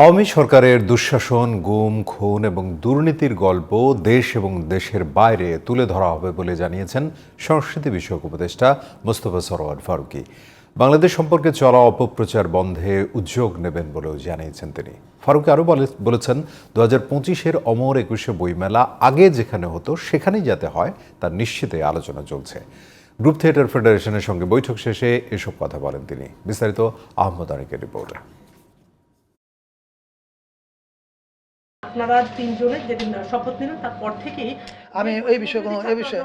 আওয়ামী সরকারের দুঃশাসন, গুম, খুন এবং দুর্নীতির গল্প দেশ এবং দেশের বাইরে তুলে ধরা হবে বলে জানিয়েছেন সংস্কৃতি বিষয়ক উপদেষ্টা মোস্তফা সরোয়ার ফারুকী। বাংলাদেশ সম্পর্কে চলা অপপ্রচার বন্ধে উদ্যোগ নেবেন বলেও জানিয়েছেন তিনি। ফারুকি আরও বলে- বলেছেন দু হাজার পঁচিশের অমর একুশে বইমেলা আগে যেখানে হতো, সেখানেই যাতে হয় তার নিশ্চিতে আলোচনা চলছে। গ্রুপ থিয়েটার ফেডারেশনের সঙ্গে বৈঠক শেষে এসব কথা বলেন তিনি। বিস্তারিত আহমদ আনিকের রিপোর্ট। আপনারা তিনজনে যেদিন শপথ নিলেন তারপর থেকেই আমি এই বিষয়ে কোনো এই বিষয়ে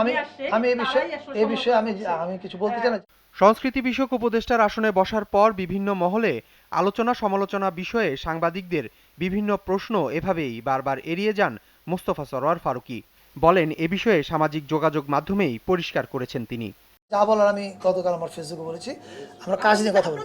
আমি আমি এই বিষয়ে এই বিষয়ে আমি আমি কিছু বলতে চাই না। সংস্কৃতি বিষয়ক উপদেষ্টার আসনে বসার পর বিভিন্ন মহলে আলোচনা সমালোচনা বিষয়ে সাংবাদিকদের বিভিন্ন প্রশ্ন এভাবেই বারবার এড়িয়ে যান মোস্তফা সরোয়ার ফারুকী। বলেন এ বিষয়ে সামাজিক যোগাযোগ মাধ্যমেই পরিষ্কার করেছেন তিনি। যা বলার আমি গতকাল আমার ফেসবুকে বলেছি। আমরা কাজ নিয়ে কথা বলি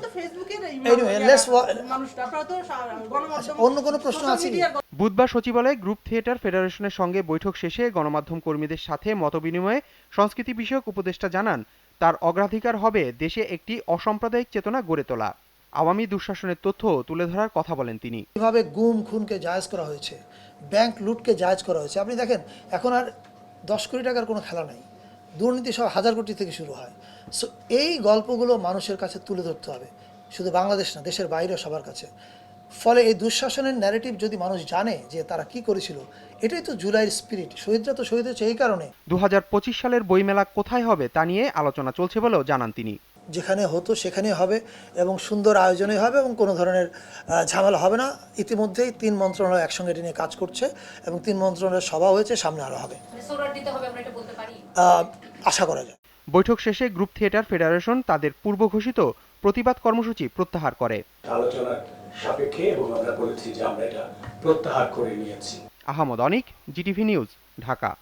গণমাধ্যম অন্য কোনো প্রশ্ন আছে কি? বুধবার সচিবালয়ে গ্রুপ থিয়েটার ফেডারেশনের সঙ্গে বৈঠক শেষে গণমাধ্যম কর্মীদের সাথে মতবিনিময়ে সংস্কৃতি বিষয়ক উপদেষ্টা জানান তার অগ্রাধিকার হবে দেশে একটি অসাম্প্রদায়িক চেতনা গড়ে তোলা। আওয়ামী দুঃশাসনের তথ্য তুলে ধরার কথা বলেন তিনি। কীভাবে গুম খুনকে জায়জ করা হয়েছে ব্যাংক লুটকে জায়জ করা হয়েছে আপনি দেখেন এখন আর দশ কোটি টাকার কোনো খেলা নাই। দুর্নীতি সব হাজার কোটি থেকে শুরু হয়। সো এই গল্পগুলো মানুষের কাছে তুলে ধরতে হবে। শুধু বাংলাদেশ না, দেশের বাইরেও সবার কাছে। ফলে এই দুঃশাসনের ন্যারেটিভ যদি মানুষ জানে যে তারা কি করেছিল, এটাই তো জুলাইয়ের স্পিরিট শহীদরা তো শহীদ হয়েছে এই কারণে। দু হাজার পঁচিশ সালের বইমেলা কোথায় হবে তা নিয়ে আলোচনা চলছে বলেও জানান তিনি। যেখানে হতো সেখানেই হবে এবং সুন্দর আয়োজনে হবে এবং কোনো ধরনের ঝামেলা হবে না। ইতিমধ্যেই তিন মন্ত্রণালয় একসঙ্গে এটা নিয়ে কাজ করছে এবং তিন মন্ত্রণালয়ের সভা হয়েছে সামনে আরও হবে। সোলার দিতে হবে আমরা এটা বলতে পারি? আহ, আশা করা যায়। বৈঠক শেষে গ্রুপ থিয়েটার ফেডারেশন তাদের পূর্ব ঘোষিত প্রতিবাদ কর্মসূচি প্রত্যাহার করে। আলোচনার সাপেক্ষে এবং আমরা বলেছি যে আমরা এটা প্রত্যাহার করে নিয়েছি। Ahmed Anik GTV news Dhaka.